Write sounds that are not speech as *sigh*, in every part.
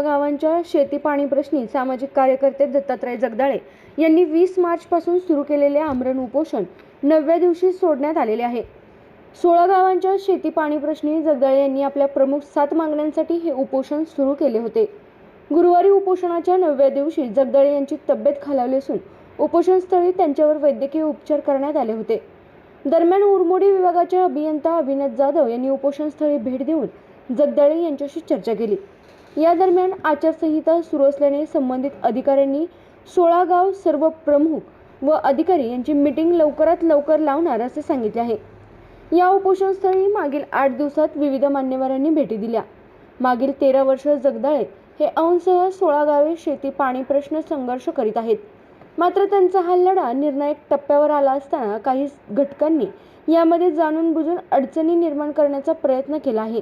सोळा गावांच्या शेती पाणी प्रश्नी सामाजिक कार्यकर्ते दत्तात्रय जगदाळे यांनी वीस मार्चपासून सुरू केलेले आमरण उपोषण नवव्या दिवशी सोडण्यात आलेले आहे. सोळा गावांच्या शेती पाणी प्रश्नी जगदाळे यांनी आपल्या प्रमुख सात मागण्यांसाठी हे उपोषण सुरू केले होते. गुरुवारी उपोषणाच्या नवव्या दिवशी जगदाळे यांची तब्येत खालावली असून उपोषणस्थळी त्यांच्यावर वैद्यकीय उपचार करण्यात आले होते. दरम्यान उरमोडी विभागाचे अभियंता अभिनत जाधव यांनी उपोषणस्थळी भेट देऊन जगदाळे यांच्याशी चर्चा केली. या दरम्यान आचारसंहिता सुरू असल्याने संबंधित अधिकाऱ्यांनी सोळा गाव सर्व प्रमुख व अधिकारी यांची मीटिंग लवकरात लवकर लावणार असे सांगितले आहे. या उपोषणस्थळी मागील आठ दिवसात विविध मान्यवरांनी भेटी दिल्या. मागील तेरा वर्ष जगदाळे हे औंसह सोळा गावे शेती पाणी प्रश्न संघर्ष करीत आहेत. मात्र त्यांचा हा लढा निर्णायक टप्प्यावर आला असताना काही घटकांनी यामध्ये जाणून बुजून अडचणी निर्माण करण्याचा प्रयत्न केला आहे.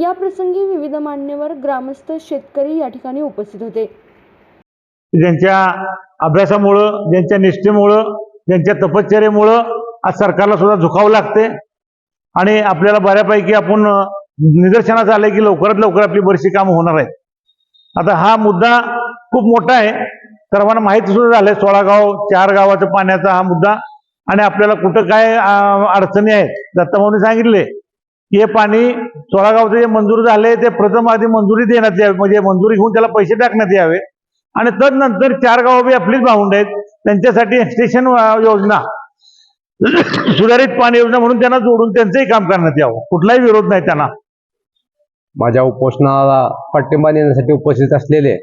या प्रसंगी विविध मान्यवर ग्रामस्थ शेतकरी या ठिकाणी उपस्थित होते. ज्यांच्या अभ्यासामुळं ज्यांच्या निष्ठेमुळं ज्यांच्या तपश्चर्यामुळं आज सरकारला सुद्धा झुकावं लागते. आणि आपल्याला बऱ्यापैकी आपण अं, निदर्शनास आलंय की लवकरात लवकर आपली बरीचशी कामं होणार आहेत. आता हा मुद्दा खूप मोठा आहे. सर्वांना माहिती सुद्धा झालंय. सोळा गाव चार गावाचा पाण्याचा हा मुद्दा. आणि आपल्याला कुठं काय अडचणी आहेत? दत्ताभाऊनी सांगितले की हे पाणी सोळागावचं जे मंजूर झाले ते प्रथम आधी मंजुरी देण्यात यावी. म्हणजे मंजुरी घेऊन त्याला पैसे टाकण्यात यावे. आणि तदनंतर चार गाव बी आपलीच भावंड आहेत. त्यांच्यासाठी स्टेशन योजना *coughs* सुधारित पाणी योजना म्हणून त्यांना जोडून त्यांचंही काम करण्यात यावं. कुठलाही विरोध नाही त्यांना. माझ्या उपोषणाला पाठिंबा देण्यासाठी उपस्थित असलेले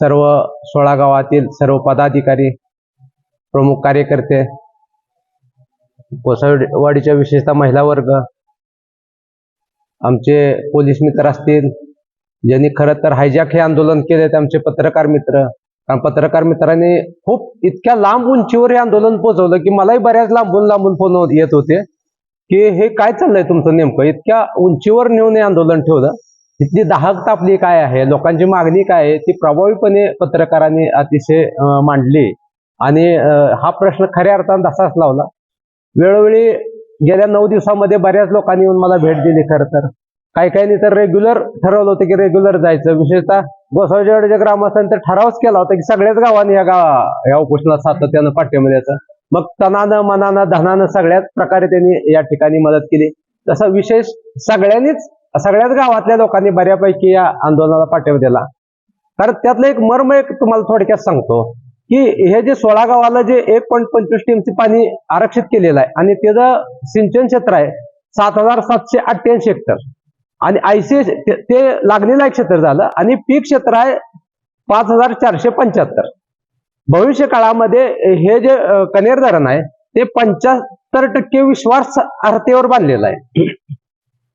सर्व सोळा गावातील सर्व पदाधिकारी प्रमुख कार्यकर्ते कोसळवाडीच्या विशेषतः महिला वर्ग आमचे पोलीस मित्र असतील ज्यांनी खरं तर हायजॅक हे आंदोलन केले आमचे पत्रकार मित्र. कारण पत्रकार मित्रांनी खूप इतक्या लांब उंचीवर हे आंदोलन पोहोचवलं की मलाही बऱ्याच लांबून लांबून फोन येत होते की हे काय चाललंय तुमचं नेमकं? इतक्या उंचीवर नेऊन हे आंदोलन ठेवलं. तिथली दाहकता आपली काय आहे? लोकांची मागणी काय आहे? ती प्रभावीपणे पत्रकारांनी अतिशय मांडली. आणि हा प्रश्न खऱ्या अर्थानं तसाच लावला. वेळोवेळी गेल्या नऊ दिवसामध्ये बऱ्याच लोकांनी येऊन मला भेट दिली खरं तर. काही काहींनी तर रेग्युलर ठरवलं होतं की रेग्युलर जायचं. विशेषतः गोसावजेवाडीच्या ग्रामस्थांनी तर ठरावच केला होता की सगळ्याच गावांनी या गावा या उपोषणात सातत्यानं पाठिंबा द्यायचा. मग तनानं मनानं धनानं सगळ्याच प्रकारे त्यांनी या ठिकाणी मदत केली. तसं विशेष सगळ्यांनीच सगळ्याच गावातल्या लोकांनी बऱ्यापैकी या आंदोलनाला पाठिंबा दिला. कारण त्यातलं एक मर्म एक तुम्हाला थोडक्यात सांगतो. की हे जे सोळा गावाला जे एक पॉईंट पंचवीस टीएमसी पाणी आरक्षित केलेलं आहे आणि त्याचं सिंचन क्षेत्र आहे सात हजार सातशे अठ्ठ्याऐंशी हेक्टर. आणि आयसी ते लागलेलं एक क्षेत्र झालं आणि पीक क्षेत्र आहे पाच हजार चारशे पंच्याहत्तर. भविष्य काळामध्ये हे जे कनेर धरण आहे ते पंच्याहत्तर टक्के विश्वास अर्हतेवर बांधलेलं आहे.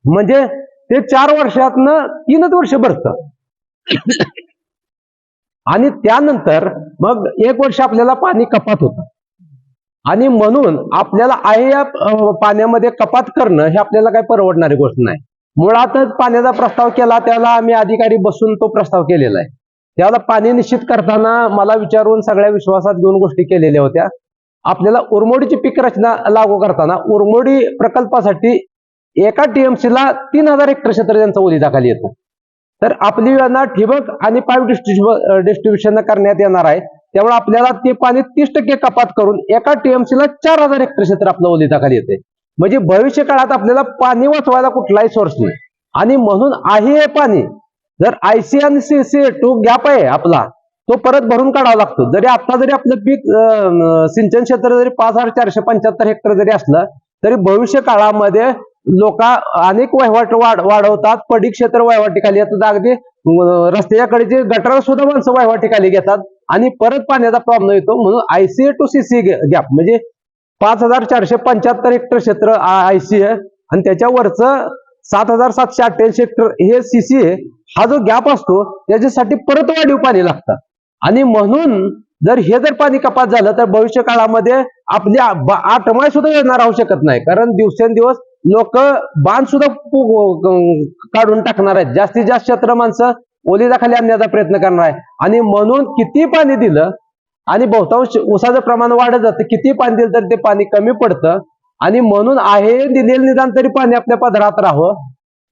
म्हणजे ते चार वर्षातनं तीनच वर्ष भरतं. आणि त्यानंतर मग एक वर्ष आपल्याला पाणी कपात होतं. आणि म्हणून आपल्याला आहे या पाण्यामध्ये कपात करणं हे आपल्याला काही परवडणारी गोष्ट नाही. मुळातच पाण्याचा प्रस्ताव केला त्याला आम्ही अधिकारी बसून तो प्रस्ताव केलेला आहे. त्याला पाणी निश्चित करताना मला विचारून सगळ्या विश्वासात घेऊन गोष्टी केलेल्या होत्या. आपल्याला उरमोडीची पीक रचना लागू करताना उरमोडी प्रकल्पासाठी एका टीएमसीला तीन हजार हेक्टर क्षेत्र त्यांचा ओलिताखाली येतो. तर आपली योजना ठिबक आणि पाईप डिस्ट्रीब्यु डिस्ट्रीब्युशन करण्यात येणार आहे. त्यामुळे आपल्याला ते पाणी तीस टक्के कपात करून एका टीएमसीला चार हजार हेक्टर क्षेत्र आपलं ओलिताखाली येते म्हणजे भविष्य काळात आपल्याला पाणी वाचवायला कुठलाही सोर्स नाही. आणि म्हणून आहे हे पाणी जर आयसी आणि सीसी टू गॅप आहे आपला तो परत भरून काढावा लागतो. जरी आता जरी आपलं पीक सिंचन क्षेत्र जरी पाच हजार चारशे पंच्याहत्तर हेक्टर जरी असलं तरी भविष्य काळामध्ये लोक अनेक वहिवाट वाढ वाढवतात. पडी क्षेत्र वहिवाटीखाली येतात. अगदी रस्त्याकडे जे गटर सुद्धा माणसं वहिवाटीखाली घेतात. आणि परत पाण्याचा प्रॉब्लेम येतो. म्हणून आयसीए टू सीसी गॅप म्हणजे पाच हजार चारशे पंच्याहत्तर हेक्टर क्षेत्र आयसी आणि त्याच्यावरचं सात हजार सातशे अठ्ठ्याऐंशी हेक्टर हे सीसी हा जो गॅप असतो त्याच्यासाठी परत वाढीव पाणी लागतं. आणि म्हणून जर हे जर पाणी कपात झालं तर भविष्य काळामध्ये आपली आ- सुद्धा येणार राहू शकत नाही. कारण दिवसेंदिवस लोक बांध सुद्धा काढून टाकणार आहेत. जास्तीत जास्त क्षेत्र माणसं ओलिदाखाली आणण्याचा प्रयत्न करणार आहे आणि म्हणून किती पाणी दिलं आणि बहुतांश उसाचं प्रमाण वाढत जातं किती पाणी दिलं तर ते पाणी कमी पडतं. आणि म्हणून आहे दिलेलं निदान तरी पाणी आपल्या पदरात राहावं.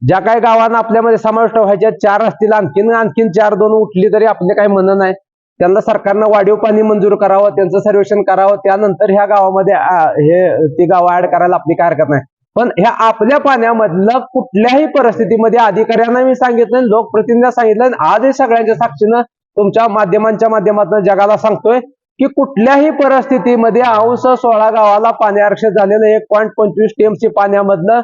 ज्या काही गावांना आपल्यामध्ये समाविष्ट व्हायच्या चार असतील आणखीन आणखीन चार दोन उठली तरी आपले काही म्हणणं नाही. त्यांना सरकारनं वाढीव पाणी मंजूर करावं त्यांचं सर्वेक्षण करावं. त्यानंतर ह्या गावामध्ये हे ती गावं ऍड करायला आपली काय हरकत नाही पण ह्या आपल्या पाण्यामधलं कुठल्याही परिस्थितीमध्ये अधिकाऱ्यांना मी सांगितलं लोकप्रतिनिधींना सांगितलं आजही सगळ्यांच्या साक्षीनं तुमच्या माध्यमांच्या माध्यमातून जगाला सांगतोय की कुठल्याही परिस्थितीमध्ये अंश सोळा गावाला पाणी आरक्षित झालेलं एक पॉईंट पंचवीस टीएमसी पाण्यामधलं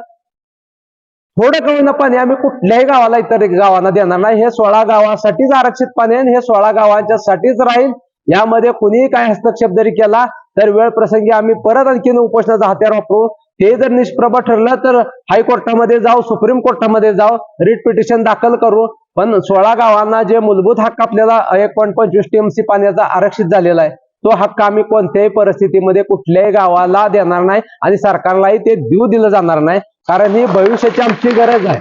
थोडं कळून पाणी आम्ही कुठल्याही गावाला इतर गावांना देणार नाही. हे सोळा गावासाठीच आरक्षित पाणी आहे हे सोळा गावांच्यासाठीच राहील. यामध्ये कुणीही काय हस्तक्षेप जरी केला तर वेळ प्रसंगी आम्ही परत आणखीन उपोषणाचा हत्यार वापरू. ते जर निष्प्रभ ठरलं तर हायकोर्टामध्ये जाऊ सुप्रीम कोर्टामध्ये जाऊ रिट पिटिशन दाखल करू. पण सोळा गावांना जे मूलभूत हक्क आपल्याला एक पॉईंट पंचवीस टीएमसी पाण्याचा आरक्षित झालेला आहे तो हक्क आम्ही कोणत्याही परिस्थितीमध्ये कुठल्याही गावाला देणार नाही आणि सरकारलाही ते देऊ दिलं जाणार नाही कारण ही भविष्याची आमची गरज आहे.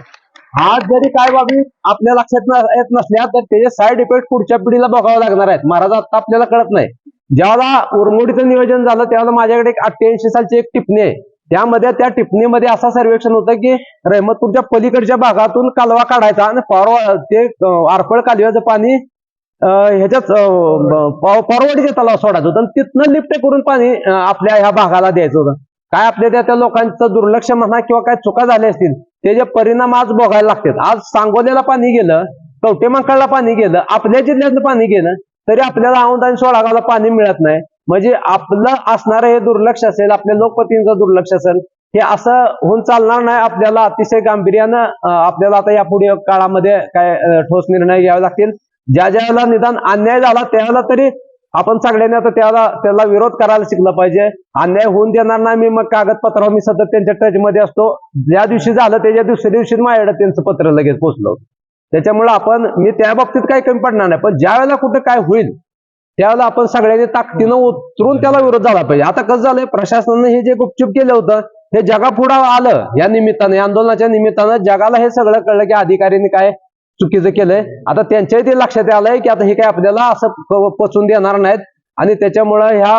आज जरी काय बाबी आपल्या लक्षात येत नसल्या तर त्याचे साईड इफेक्ट पुढच्या पिढीला बघावं लागणार आहेत. महाराज आता आपल्याला कळत नाही. ज्यावेळेला उरमोडीचं नियोजन झालं त्यावेळेला माझ्याकडे एक अठ्ठ्याऐंशी सालची एक टिप्पणी आहे. त्यामध्ये त्या टिप्पणीमध्ये असा सर्वेक्षण होतं की रहमतपूरच्या पलीकडच्या भागातून कालवा काढायचा आणि पारवा ते आरपळ कालव्याचं पाणी ह्याच्यात फॉरवर्डच्या तलाव सोडायचं होतं आणि तिथनं लिफ्ट करून पाणी आपल्या ह्या भागाला द्यायचं होतं. काय आपल्या त्या त्या लोकांचं दुर्लक्ष म्हणा किंवा काय चुका झाल्या असतील त्याचे परिणाम आज बघायला लागतात. आज सांगोल्याला पाणी गेलं कवटेमांकडला पाणी गेलं आपल्या जिल्ह्यातलं पाणी गेलं तरी आपल्याला औंध आणि सोळागावला पाणी मिळत नाही. म्हणजे आपलं असणारं हे दुर्लक्ष असेल आपल्या लोकपतींचं दुर्लक्ष असेल हे असं होऊन चालणार नाही. आपल्याला अतिशय गांभीर्यानं आपल्याला आता यापुढे काळामध्ये काय ठोस निर्णय घ्यावे लागतील. ज्या ज्याला निदान अन्याय झाला त्यावेळेला तरी आपण सगळ्यांनी आता त्याला त्याला विरोध करायला शिकलं पाहिजे. अन्याय होऊन देणार नाही मी मग कागदपत्रावर मी सतत त्यांच्या टच मध्ये असतो. ज्या दिवशी झालं त्याच्या दुसऱ्या दिवशी माझ्याकडे त्यांचं पत्र लगेच पोचलं. त्याच्यामुळे आपण मी त्या बाबतीत काही कमी पडणार नाही. पण ज्या वेळेला कुठं काय होईल त्यावेळेला आपण सगळ्यांनी ताकदीनं उतरून त्याला विरोध झाला पाहिजे. आता कसं झालंय प्रशासनानं हे जे गुपचूप केलं होतं हे जगापुढं आलं या निमित्तानं या आंदोलनाच्या निमित्तानं जगाला हे सगळं कळलं की अधिकाऱ्यांनी काय चुकीचं केलंय. आता त्यांच्याही ते लक्षात आलंय की आता हे काय आपल्याला असं पचून पचवून देणार नाहीत. आणि त्याच्यामुळं ह्या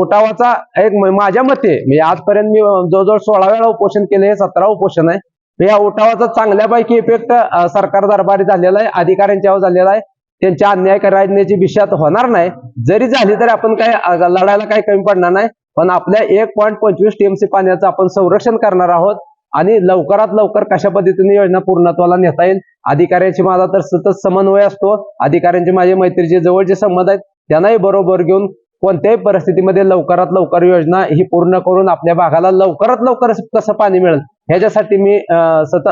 उठावाचा एक माझ्या मते म्हणजे आजपर्यंत मी जवळजवळ सोळा वेळा उपोषण केले हे सतरा उपोषण आहे. या उठावाचा चांगल्यापैकी इफेक्ट सरकार दरबारी झालेला आहे अधिकाऱ्यांच्यावर झालेला आहे. त्यांच्या अन्याय करण्याची विषयात होणार नाही. जरी झाली तरी आपण काय लढायला काही कमी पडणार नाही. पण आपल्या एक पॉईंट पंचवीस टीएमसी पाण्याचं आपण संरक्षण करणार आहोत. आणि लवकरात लवकर कशा पद्धतीने योजना पूर्णत्वाला नेता येईल? अधिकाऱ्यांशी माझा तर सतत समन्वय असतो. अधिकाऱ्यांचे माझे मैत्रीचे जवळचे संबंध आहेत. त्यांनाही बरोबर घेऊन कोणत्याही परिस्थितीमध्ये लवकरात लवकर योजना ही पूर्ण करून आपल्या भागाला लवकरात लवकर कसं पाणी मिळेल? ह्याच्यासाठी मी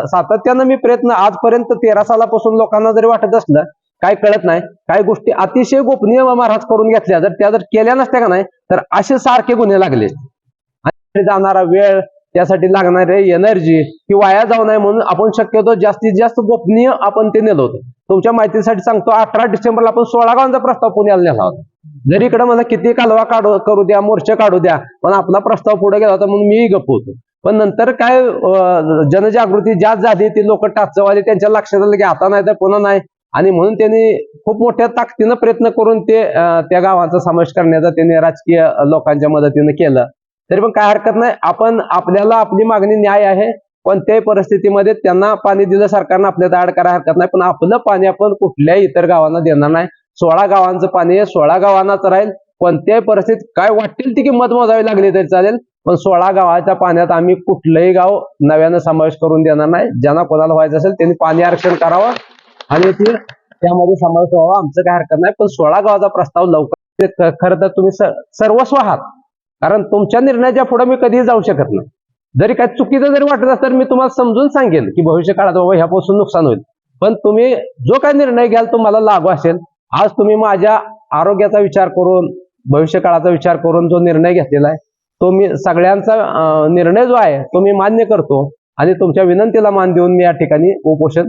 सातत्यानं मी प्रयत्न आजपर्यंत तेरा सालापासून लोकांना जरी वाटत असलं काय कळत नाही काही गोष्टी अतिशय गोपनीय महाराज करून घेतल्या जर त्या जर केल्या नसत्या का नाही तर असे सारखे गुन्हे लागले. आणि जाणारा वेळ त्यासाठी लागणारे एनर्जी ही वाया जाऊ नये म्हणून आपण शक्यतो जास्तीत जास्त गोपनीय आपण ते नेलो होतो. तुमच्या माहितीसाठी सांगतो अठरा डिसेंबरला आपण सोळा गावांचा प्रस्ताव पुण्याला नेला होता. जरी इकडे मला किती कालवा काढू करू द्या मोर्चा काढू द्या पण आपला प्रस्ताव पुढे गेला होता म्हणून मीही गप्प होतो. पण नंतर काय जनजागृती जास्त झाली ती लोक टाचवाली त्यांच्या लक्षात आलं की आता नाही तर पुन्हा नाही. आणि म्हणून त्यांनी खूप मोठ्या ताकदीनं प्रयत्न करून ते त्या गावांचा समावेश करण्याचा त्यांनी राजकीय लोकांच्या मदतीनं केलं. तरी पण काय हरकत नाही. आपण आपल्याला आपली मागणी न्याय आहे कोणत्याही परिस्थितीमध्ये त्यांना पाणी दिलं सरकारनं आपल्या दाड करायला हरकत नाही. पण आपलं पाणी आपण कुठल्याही इतर गावांना देणार नाही. सोळा गावांचं पाणी आहे सोळा गावांनाच राहील. कोणत्याही परिस्थितीत काय वाटेल ती किंमत मोजावी लागली तरी चालेल. पण सोळा गावाच्या पाण्यात आम्ही कुठलंही गाव नव्यानं समावेश करून देणार नाही. ज्यांना कोणाला व्हायचं असेल त्यांनी पाणी आरक्षण करावं. आणि त्यामध्ये समावेश व्हावा आमचं काय हरकत नाही पण सोळा गावाचा प्रस्ताव लवकर खरं तर तुम्ही सर्वस्व आहात. कारण तुमच्या निर्णयाच्या पुढे मी कधीही जाऊ शकत नाही. जरी काय चुकीचं जरी वाटत असेल तर मी तुम्हाला समजून सांगेन की भविष्य काळात बाबा ह्यापासून नुकसान होईल. पण तुम्ही जो काय निर्णय घ्याल तो मला लागू असेल. आज तुम्ही माझ्या आरोग्याचा विचार करून भविष्य काळाचा विचार करून जो निर्णय घेतलेला आहे तो मी सगळ्यांचा निर्णय जो आहे तो मी मान्य करतो. आणि तुमच्या विनंतीला मान देऊन मी या ठिकाणी उपोषण